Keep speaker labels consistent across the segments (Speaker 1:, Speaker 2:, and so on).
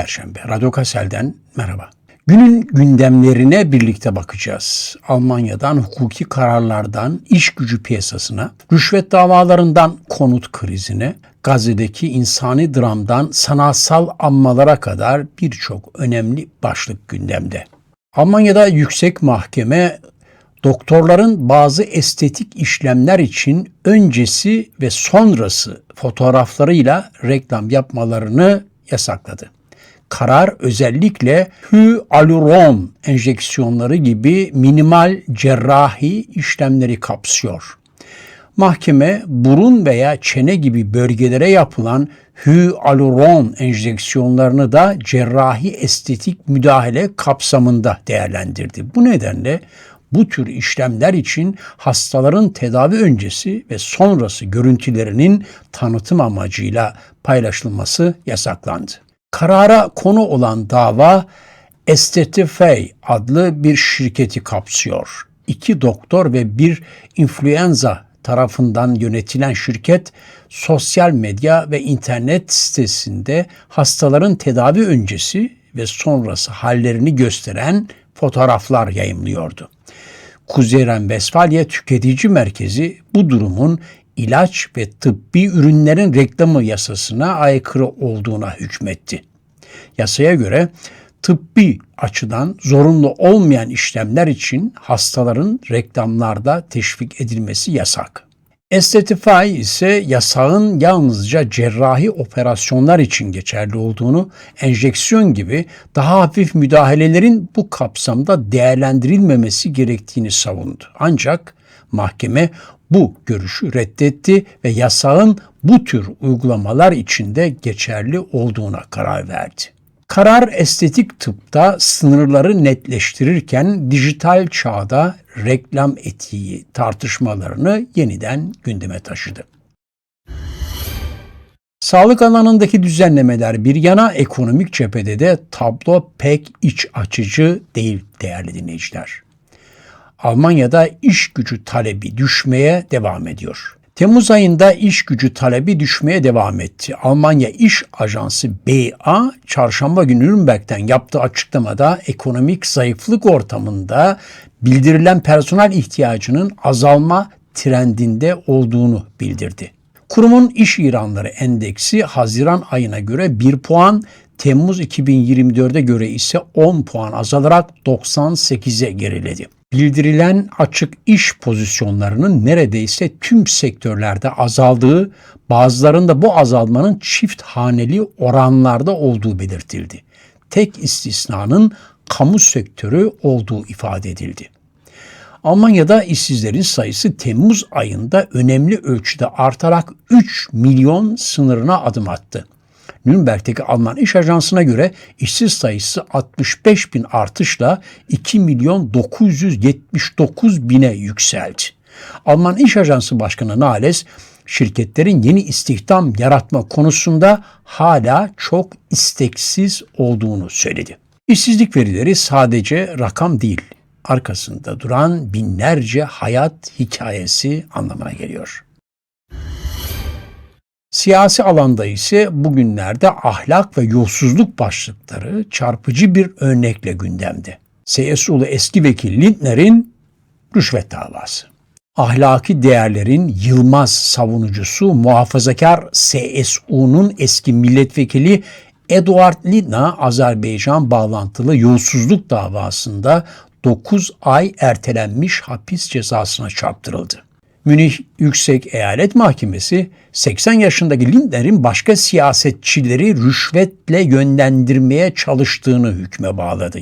Speaker 1: Perşembe. Radyo Kassel'den merhaba. Günün gündemlerine birlikte bakacağız. Almanya'dan hukuki kararlardan iş gücü piyasasına, rüşvet davalarından konut krizine, Gazze'deki insani dramdan sanatsal anmalara kadar birçok önemli başlık gündemde. Almanya'da yüksek mahkeme doktorların bazı estetik işlemler için öncesi ve sonrası fotoğraflarıyla reklam yapmalarını yasakladı. Karar özellikle hyaluron enjeksiyonları gibi minimal cerrahi işlemleri kapsıyor. Mahkeme burun veya çene gibi bölgelere yapılan hyaluron enjeksiyonlarını da cerrahi estetik müdahale kapsamında değerlendirdi. Bu nedenle bu tür işlemler için hastaların tedavi öncesi ve sonrası görüntülerinin tanıtım amacıyla paylaşılması yasaklandı. Karara konu olan dava Estetify adlı bir şirketi kapsıyor. İki doktor ve bir influenza tarafından yönetilen şirket sosyal medya ve internet sitesinde hastaların tedavi öncesi ve sonrası hallerini gösteren fotoğraflar yayımlıyordu. Kuzey Ren-Vesfalya Tüketici Merkezi bu durumun ilaç ve tıbbi ürünlerin reklamı yasasına aykırı olduğuna hükmetti. Yasaya göre tıbbi açıdan zorunlu olmayan işlemler için hastaların reklamlarda teşvik edilmesi yasak. Estetify ise yasağın yalnızca cerrahi operasyonlar için geçerli olduğunu, enjeksiyon gibi daha hafif müdahalelerin bu kapsamda değerlendirilmemesi gerektiğini savundu. Ancak mahkeme bu görüşü reddetti ve yasağın bu tür uygulamalar içinde geçerli olduğuna karar verdi. Karar estetik tıpta sınırları netleştirirken dijital çağda reklam etiği tartışmalarını yeniden gündeme taşıdı. Sağlık alanındaki düzenlemeler bir yana ekonomik cephede de tablo pek iç açıcı değil değerli dinleyiciler. Almanya'da iş gücü talebi düşmeye devam ediyor. Temmuz ayında iş gücü talebi düşmeye devam etti. Almanya İş Ajansı BA çarşamba günü Nürnberg'den yaptığı açıklamada ekonomik zayıflık ortamında bildirilen personel ihtiyacının azalma trendinde olduğunu bildirdi. Kurumun iş ilanları endeksi Haziran ayına göre 1 puan, Temmuz 2024'e göre ise 10 puan azalarak 98'e geriledi. Bildirilen açık iş pozisyonlarının neredeyse tüm sektörlerde azaldığı, bazılarında bu azalmanın çift haneli oranlarda olduğu belirtildi. Tek istisnanın kamu sektörü olduğu ifade edildi. Almanya'da işsizlerin sayısı Temmuz ayında önemli ölçüde artarak 3 milyon sınırına adım attı. Nürnberg'teki Alman İş Ajansı'na göre işsiz sayısı 65 bin artışla 2 milyon 979 bine yükseldi. Alman İş Ajansı Başkanı Nales, şirketlerin yeni istihdam yaratma konusunda hala çok isteksiz olduğunu söyledi. İşsizlik verileri sadece rakam değil, arkasında duran binlerce hayat hikayesi anlamına geliyor. Siyasi alanda ise bugünlerde ahlak ve yolsuzluk başlıkları çarpıcı bir örnekle gündemde. CSU'lu eski vekil Lindner'in rüşvet davası. Ahlaki değerlerin yılmaz savunucusu muhafazakar CSU'nun eski milletvekili Eduard Lindner Azerbaycan bağlantılı yolsuzluk davasında 9 ay ertelenmiş hapis cezasına çarptırıldı. Münih Yüksek Eyalet Mahkemesi 80 yaşındaki Lindner'in başka siyasetçileri rüşvetle yönlendirmeye çalıştığını hükme bağladı.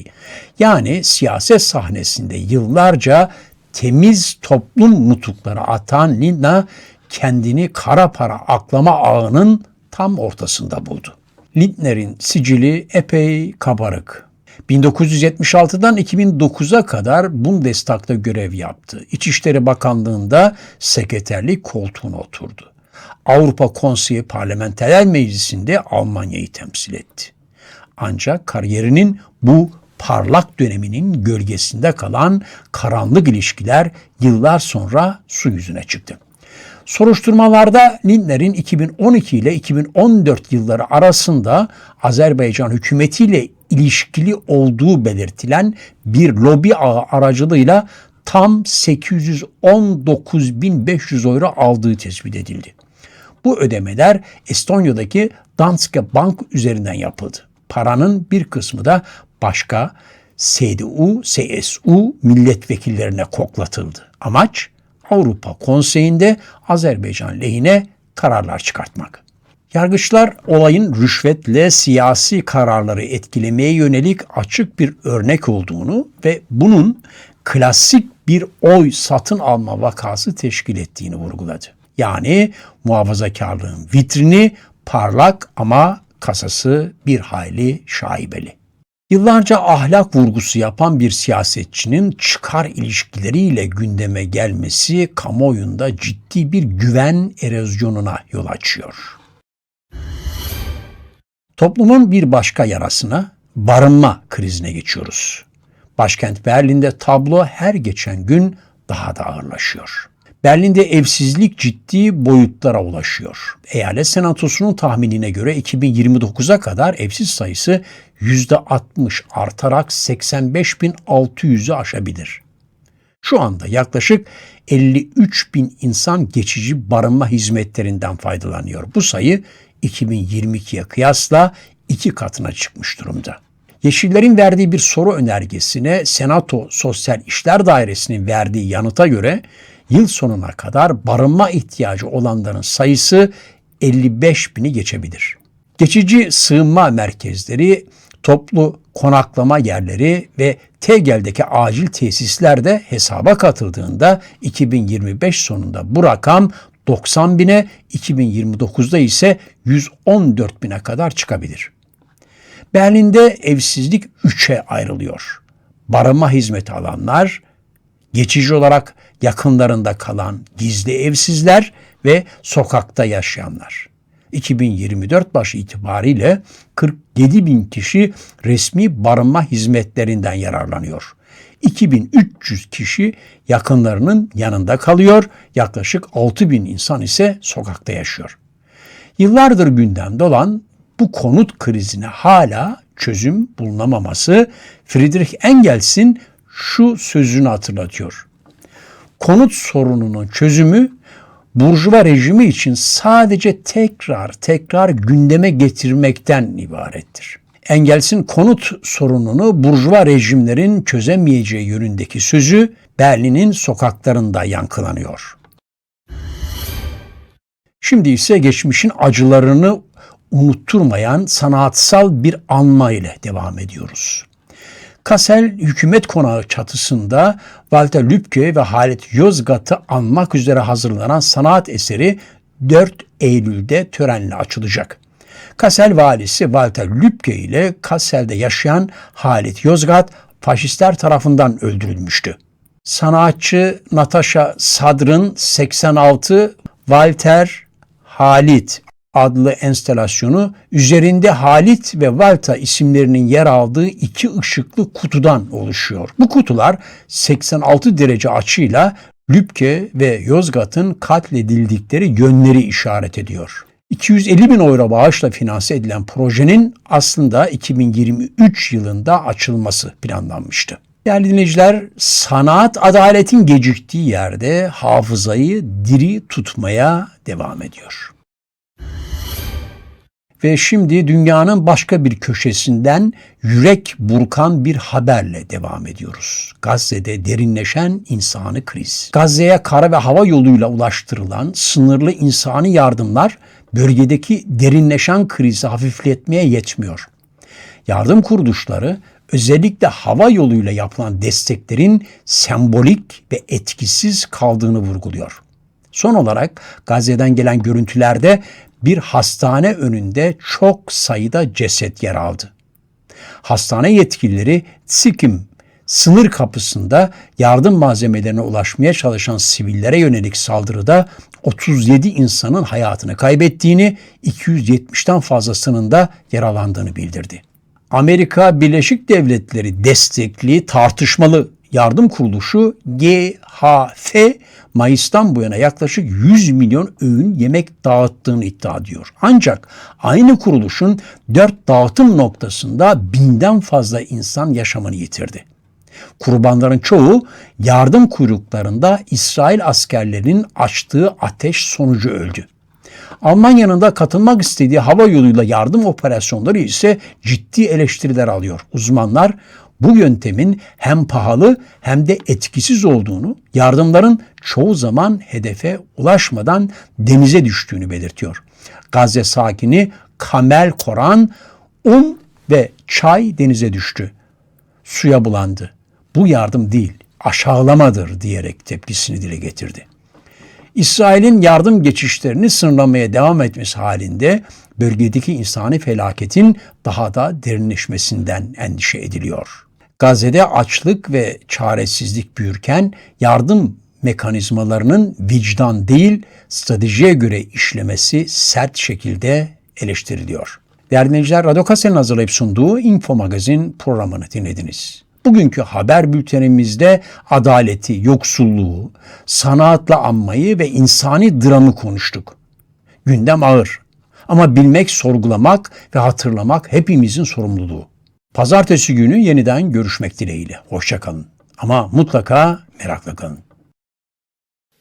Speaker 1: Yani siyaset sahnesinde yıllarca temiz toplum nutukları atan Lindner kendini kara para aklama ağının tam ortasında buldu. Lindner'in sicili epey kabarık. 1976'dan 2009'a kadar Bundestag'da görev yaptı. İçişleri Bakanlığı'nda sekreterlik koltuğuna oturdu. Avrupa Konseyi Parlamenter Meclisi'nde Almanya'yı temsil etti. Ancak kariyerinin bu parlak döneminin gölgesinde kalan karanlık ilişkiler yıllar sonra su yüzüne çıktı. Soruşturmalarda Lindner'in 2012 ile 2014 yılları arasında Azerbaycan hükümetiyle ilişkili olduğu belirtilen bir lobi ağı aracılığıyla tam 819.500 euro aldığı tespit edildi. Bu ödemeler Estonya'daki Danske Bank üzerinden yapıldı. Paranın bir kısmı da başka CDU, CSU milletvekillerine koklatıldı. Amaç Avrupa Konseyi'nde Azerbaycan lehine kararlar çıkartmak. Yargıçlar olayın rüşvetle siyasi kararları etkilemeye yönelik açık bir örnek olduğunu ve bunun klasik bir oy satın alma vakası teşkil ettiğini vurguladı. Yani muhafazakarlığın vitrini parlak ama kasası bir hayli şaibeli. Yıllarca ahlak vurgusu yapan bir siyasetçinin çıkar ilişkileriyle gündeme gelmesi kamuoyunda ciddi bir güven erozyonuna yol açıyor. Toplumun bir başka yarasına barınma krizine geçiyoruz. Başkent Berlin'de tablo her geçen gün daha da ağırlaşıyor. Berlin'de evsizlik ciddi boyutlara ulaşıyor. Eyalet Senatosu'nun tahminine göre 2029'a kadar evsiz sayısı %60 artarak 85.600'ü aşabilir. Şu anda yaklaşık 53 bin insan geçici barınma hizmetlerinden faydalanıyor. Bu sayı 2022'ye kıyasla iki katına çıkmış durumda. Yeşillerin verdiği bir soru önergesine Senato Sosyal İşler Dairesi'nin verdiği yanıta göre yıl sonuna kadar barınma ihtiyacı olanların sayısı 55 bini geçebilir. Geçici sığınma merkezleri, toplu konaklama yerleri ve Tegel'deki acil tesisler de hesaba katıldığında 2025 sonunda bu rakam 90 bine, 2029'da ise 114 bine kadar çıkabilir. Berlin'de evsizlik üçe ayrılıyor. Barınma hizmeti alanlar, geçici olarak yakınlarında kalan gizli evsizler ve sokakta yaşayanlar. 2024 başı itibariyle 47 bin kişi resmi barınma hizmetlerinden yararlanıyor. 2300 kişi yakınlarının yanında kalıyor, yaklaşık 6 bin insan ise sokakta yaşıyor. Yıllardır gündemde olan bu konut krizine hala çözüm bulunamaması Friedrich Engels'in şu sözünü hatırlatıyor. Konut sorununun çözümü Burjuva rejimi için sadece tekrar tekrar gündeme getirmekten ibarettir. Engels'in konut sorununu burjuva rejimlerin çözemeyeceği yönündeki sözü Berlin'in sokaklarında yankılanıyor. Şimdi ise geçmişin acılarını unutturmayan sanatsal bir anma ile devam ediyoruz. Kassel Hükümet Konağı çatısında Walter Lübke ve Halit Yozgat'ı anmak üzere hazırlanan sanat eseri 4 Eylül'de törenle açılacak. Kassel valisi Walter Lübke ile Kassel'de yaşayan Halit Yozgat faşistler tarafından öldürülmüştü. Sanatçı Natasha Sadr'ın 86 Walter Halit adlı enstelasyonu üzerinde Halit ve Valta isimlerinin yer aldığı iki ışıklı kutudan oluşuyor. Bu kutular 86 derece açıyla Lübke ve Yozgat'ın katledildikleri yönleri işaret ediyor. 250 bin euro bağışla finanse edilen projenin aslında 2023 yılında açılması planlanmıştı. Değerli dinleyiciler, sanat adaletin geciktiği yerde hafızayı diri tutmaya devam ediyor. Ve şimdi dünyanın başka bir köşesinden yürek burkan bir haberle devam ediyoruz. Gazze'de derinleşen insani kriz. Gazze'ye kara ve hava yoluyla ulaştırılan sınırlı insani yardımlar bölgedeki derinleşen krizi hafifletmeye yetmiyor. Yardım kuruluşları özellikle hava yoluyla yapılan desteklerin sembolik ve etkisiz kaldığını vurguluyor. Son olarak Gazze'den gelen görüntülerde bir hastane önünde çok sayıda ceset yer aldı. Hastane yetkilileri Sikim sınır kapısında yardım malzemelerine ulaşmaya çalışan sivillere yönelik saldırıda 37 insanın hayatını kaybettiğini, 270'ten fazlasının da yaralandığını bildirdi. Amerika Birleşik Devletleri destekli tartışmalı yardım kuruluşu GHF Mayıs'tan bu yana yaklaşık 100 milyon öğün yemek dağıttığını iddia ediyor. Ancak aynı kuruluşun dört dağıtım noktasında binden fazla insan yaşamını yitirdi. Kurbanların çoğu yardım kuyruklarında İsrail askerlerinin açtığı ateş sonucu öldü. Almanya'nın da katılmak istediği hava yoluyla yardım operasyonları ise ciddi eleştiriler alıyor. Uzmanlar bu yöntemin hem pahalı hem de etkisiz olduğunu, yardımların çoğu zaman hedefe ulaşmadan denize düştüğünü belirtiyor. Gazze sakini Kamel Koran un ve çay denize düştü. Suya bulandı. Bu yardım değil, aşağılamadır diyerek tepkisini dile getirdi. İsrail'in yardım geçişlerini sınırlamaya devam etmesi halinde bölgedeki insani felaketin daha da derinleşmesinden endişe ediliyor. Gazze'de açlık ve çaresizlik büyürken yardım mekanizmalarının vicdan değil stratejiye göre işlemesi sert şekilde eleştiriliyor. Değerli dinleyiciler, Radyo Kase'nin hazırlayıp sunduğu Info Magazin programını dinlediniz. Bugünkü haber bültenimizde adaleti, yoksulluğu, sanatla anmayı ve insani dramı konuştuk. Gündem ağır ama bilmek, sorgulamak ve hatırlamak hepimizin sorumluluğu. Pazartesi günü yeniden görüşmek dileğiyle. Hoşçakalın. Ama mutlaka merakla kalın.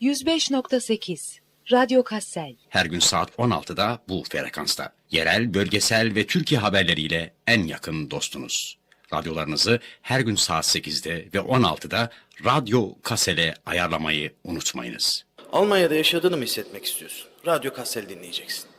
Speaker 2: 105.8 Radyo Kassel
Speaker 3: Her gün saat 16'da bu frekansta. Yerel, bölgesel ve Türkiye haberleriyle en yakın dostunuz. Radyolarınızı her gün saat 8'de ve 16'da Radyo Kasel'e ayarlamayı unutmayınız.
Speaker 4: Almanya'da yaşadığını mı hissetmek istiyorsun? Radyo Kassel dinleyeceksin.